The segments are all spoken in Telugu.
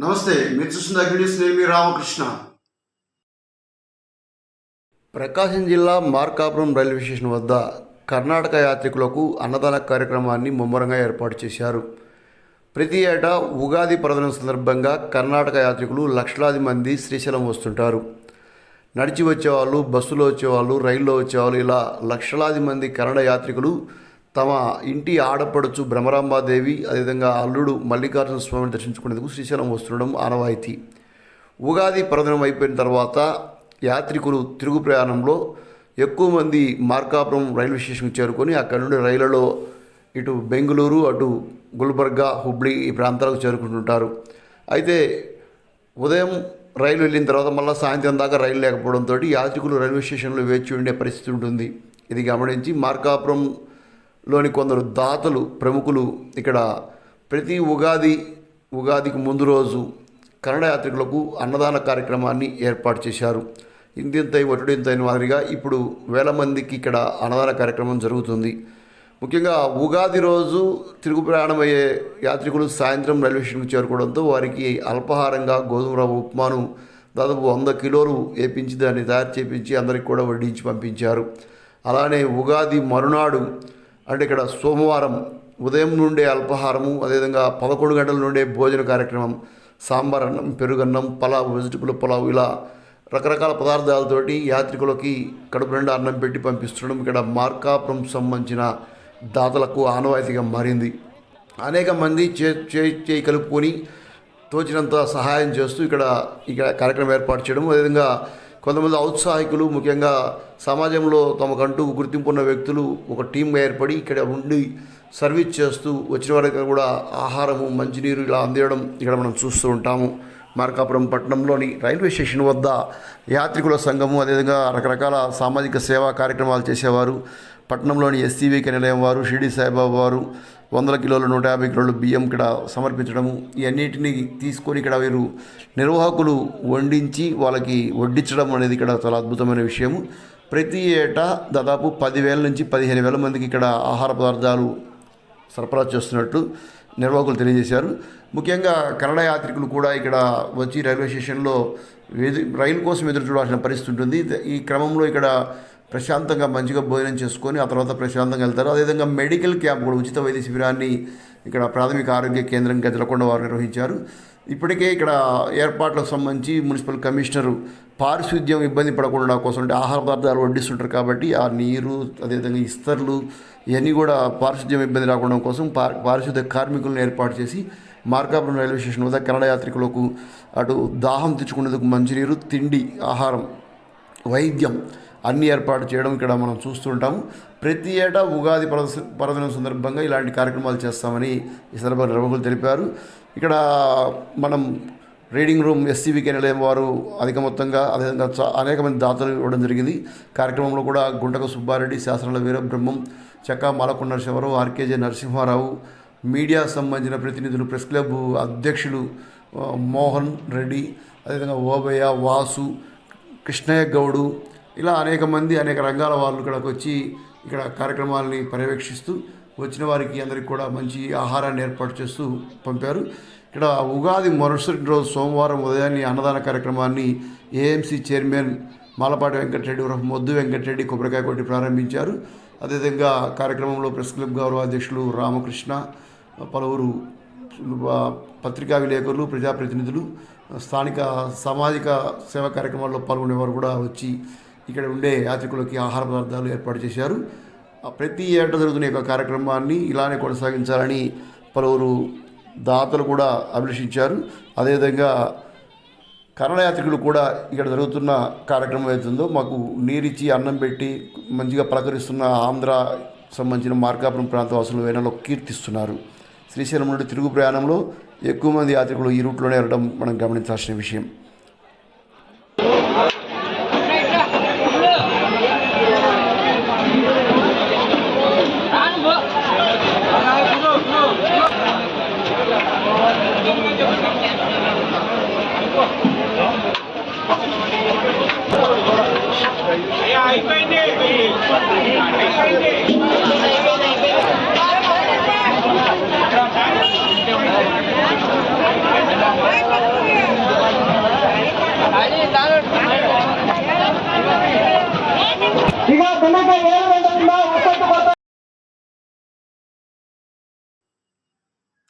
నమస్తే మీరు చూస్తున్న అగ్నిస్ నేను మీ రామకృష్ణ. ప్రకాశం జిల్లా మార్కాపురం రైల్వే స్టేషన్ వద్ద కర్ణాటక యాత్రికులకు అన్నదాన కార్యక్రమాన్ని ముమ్మరంగా ఏర్పాటు చేశారు. ప్రతి ఏటా ఉగాది పర్వదినం సందర్భంగా కర్ణాటక యాత్రికులు లక్షలాది మంది శ్రీశైలం వస్తుంటారు. నడిచి వచ్చేవాళ్ళు బస్సులో వచ్చేవాళ్ళు రైల్లో వచ్చేవాళ్ళు ఇలా లక్షలాది మంది కన్నడ యాత్రికులు తమ ఇంటి ఆడపడుచు భ్రమరాంబాదేవి అదేవిధంగా అల్లుడు మల్లికార్జున స్వామిని దర్శించుకునేందుకు శ్రీశైలం వస్తుండడం ఆనవాయితీ. ఉగాది పర్వదినం అయిపోయిన తర్వాత యాత్రికులు తిరుగు ప్రయాణంలో ఎక్కువ మంది మార్కాపురం రైల్వే స్టేషన్కి చేరుకొని అక్కడ నుండి రైళ్ళలో ఇటు బెంగళూరు అటు గుల్బర్గా హుబ్లీ ఈ ప్రాంతాలకు చేరుకుంటుంటారు. అయితే ఉదయం రైలు వెళ్ళిన తర్వాత మళ్ళీ సాయంత్రం దాకా రైలు లేకపోవడంతో యాత్రికులు రైల్వే స్టేషన్లో వేచి ఉండే పరిస్థితి ఉంటుంది. ఇది గమనించి మార్కాపురం లోని కొందరు దాతలు ప్రముఖులు ఇక్కడ ప్రతి ఉగాది ఉగాదికి ముందు రోజు కన్నడ యాత్రికులకు అన్నదాన కార్యక్రమాన్ని ఏర్పాటు చేశారు. ఇంతింతై ఒటుడింతైన మాదిరిగా ఇప్పుడు వేల మందికి ఇక్కడ అన్నదాన కార్యక్రమం జరుగుతుంది. ముఖ్యంగా ఉగాది రోజు తిరుగు ప్రయాణం అయ్యే యాత్రికులు సాయంత్రం రైల్వే స్టేషన్కి చేరుకోవడంతో వారికి అల్పాహారంగా గోధుమ రవ్వ ఉప్మాను దాదాపు వంద కిలోలు వేపించి దాన్ని తయారు చేపించి అందరికి కూడా వడ్డించి పంపించారు. అలానే ఉగాది మరునాడు అంటే ఇక్కడ సోమవారం ఉదయం నుండే అల్పాహారము అదేవిధంగా పదకొండు గంటల నుండే భోజన కార్యక్రమం సాంబార్ అన్నం పెరుగన్నం పలావ్ వెజిటబుల్ పలావ్ ఇలా రకరకాల పదార్థాలతోటి యాత్రికులకి కడుపు నిండా అన్నం పెట్టి పంపిస్తుండడం ఇక్కడ మార్కాపురం సంబంధించిన దాతలకు ఆనవాయితీగా మారింది. అనేక మంది చే చేయి చేయి కలుపుకొని తోచినంత సహాయం చేస్తూ ఇక్కడ ఇక్కడ కార్యక్రమం ఏర్పాటు చేయడం అదేవిధంగా కొంతమంది ఔత్సాహికులు ముఖ్యంగా సమాజంలో తమకంటూ గుర్తింపు ఉన్న వ్యక్తులు ఒక టీంగా ఏర్పడి ఇక్కడ ఉండి సర్వీస్ చేస్తూ వచ్చిన వారికి కూడా ఆహారము మంచినీరు ఇలా అందేయడం ఇక్కడ మనం చూస్తూ ఉంటాము. మార్కాపురం పట్టణంలోని రైల్వే స్టేషన్ వద్ద యాత్రికుల సంఘము అదేవిధంగా రకరకాల సామాజిక సేవా కార్యక్రమాలు చేసేవారు. పట్టణంలోని ఎస్సీవీ నిలయం వారు షిరిడి సాయిబాబా వారు వందల కిలోలు నూట యాభై కిలోలు బియ్యం ఇక్కడ సమర్పించడము. ఇవన్నిటిని తీసుకొని ఇక్కడ వీరు నిర్వాహకులు వండించి వాళ్ళకి వడ్డించడం అనేది ఇక్కడ చాలా అద్భుతమైన విషయము. ప్రతి ఏటా దాదాపు పదివేల నుంచి పదిహేను వేల మందికి ఇక్కడ ఆహార పదార్థాలు సరఫరా చేస్తున్నట్టు నిర్వాహకులు తెలియజేశారు. ముఖ్యంగా కన్నడ యాత్రికులు కూడా ఇక్కడ వచ్చి రైల్వే స్టేషన్లో వేది రైలు కోసం ఎదురు చూడాల్సిన పరిస్థితి ఉంటుంది. ఈ క్రమంలో ఇక్కడ ప్రశాంతంగా మంచిగా భోజనం చేసుకొని ఆ తర్వాత ప్రశాంతంగా వెళ్తారు. అదేవిధంగా మెడికల్ క్యాంప్ కూడా ఉచిత వైద్య శిబిరాన్ని ఇక్కడ ప్రాథమిక ఆరోగ్య కేంద్రం గజలకొండ వారు నిర్వహించారు. ఇప్పటికే ఇక్కడ ఏర్పాట్లకు సంబంధించి మున్సిపల్ కమిషనరు పారిశుద్ధ్యం ఇబ్బంది పడకుండా కోసం అంటే ఆహార పదార్థాలు వడ్డిస్తుంటారు కాబట్టి ఆ నీరు అదేవిధంగా ఇస్తర్లు ఇవన్నీ కూడా పారిశుద్ధ్యం ఇబ్బంది రాకుండా కోసం పార్ పారిశుద్ధ్య కార్మికులను ఏర్పాటు చేసి మార్కాపురం రైల్వే స్టేషన్ వద్ద కన్నడ యాత్రికులకు అటు దాహం తెచ్చుకునేందుకు మంచినీరు తిండి ఆహారం వైద్యం అన్ని ఏర్పాటు చేయడం ఇక్కడ మనం చూస్తుంటాము ప్రతి ఏటా ఉగాది పర్వ పర్వదినం సందర్భంగా ఇలాంటి కార్యక్రమాలు చేస్తామని ఈ సందర్భంగా నిర్వాహకులు తెలిపారు. ఇక్కడ మనం రీడింగ్ రూమ్ ఎస్సీబీకే నిలయం వారు అధిక మొత్తంగా అదేవిధంగా చా- అనేకమంది దాతలు ఇవ్వడం జరిగింది. కార్యక్రమంలో కూడా గుంటక సుబ్బారెడ్డి శాసనాల వీరబ్రహ్మం చెక్కా మాలకొండ నరసింహారావు ఆర్కేజే నరసింహారావు మీడియా సంబంధించిన ప్రతినిధులు ప్రెస్ క్లబ్ అధ్యక్షులు మోహన్ రెడ్డి అదేవిధంగా ఓబయ్య వాసు కృష్ణయ్య గౌడు ఇలా అనేక మంది అనేక రంగాల వాళ్ళు ఇక్కడికి వచ్చి ఇక్కడ కార్యక్రమాలని పర్యవేక్షిస్తూ వచ్చిన వారికి అందరికి కూడా మంచి ఆహారాన్ని ఏర్పాటు చేస్తూ పంపారు. ఇక్కడ ఉగాది మరుసటి రోజు సోమవారం ఉదయాన్నే అన్నదాన కార్యక్రమాన్ని ఏఎంసీ చైర్మన్ మాలపాటి వెంకటరెడ్డి ఉరఫ్ మొద్దు వెంకటరెడ్డి కొబ్బరికాయ కొట్టి ప్రారంభించారు. అదేవిధంగా కార్యక్రమంలో ప్రెస్ క్లబ్ గౌరవ అధ్యక్షులు రామకృష్ణ పలువురు పత్రికా విలేకరులు ప్రజాప్రతినిధులు స్థానిక సామాజిక సేవా కార్యక్రమాల్లో పాల్గొనేవారు కూడా వచ్చి ఇక్కడ ఉండే యాత్రికులకి ఆహార పదార్థాలు ఏర్పాటు చేశారు. ప్రతి ఏట జరుగుతున్న యొక్క కార్యక్రమాన్ని ఇలానే కొనసాగించాలని పలువురు దాతలు కూడా అభిలషించారు. అదేవిధంగా కన్నడ కూడా ఇక్కడ జరుగుతున్న కార్యక్రమం అవుతుందో మాకు నీరిచ్చి అన్నం పెట్టి మంచిగా పలకరిస్తున్న ఆంధ్ర సంబంధించిన మార్కాపురం ప్రాంత వాసులు వేనలో కీర్తిస్తున్నారు. శ్రీశైలం నుండి తిరుగు ప్రయాణంలో ఎక్కువ మంది యాత్రికులు ఈ రూట్లోనే వెళ్ళడం మనం గమనించాల్సిన విషయం.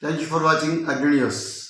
Thank you for watching Adnios.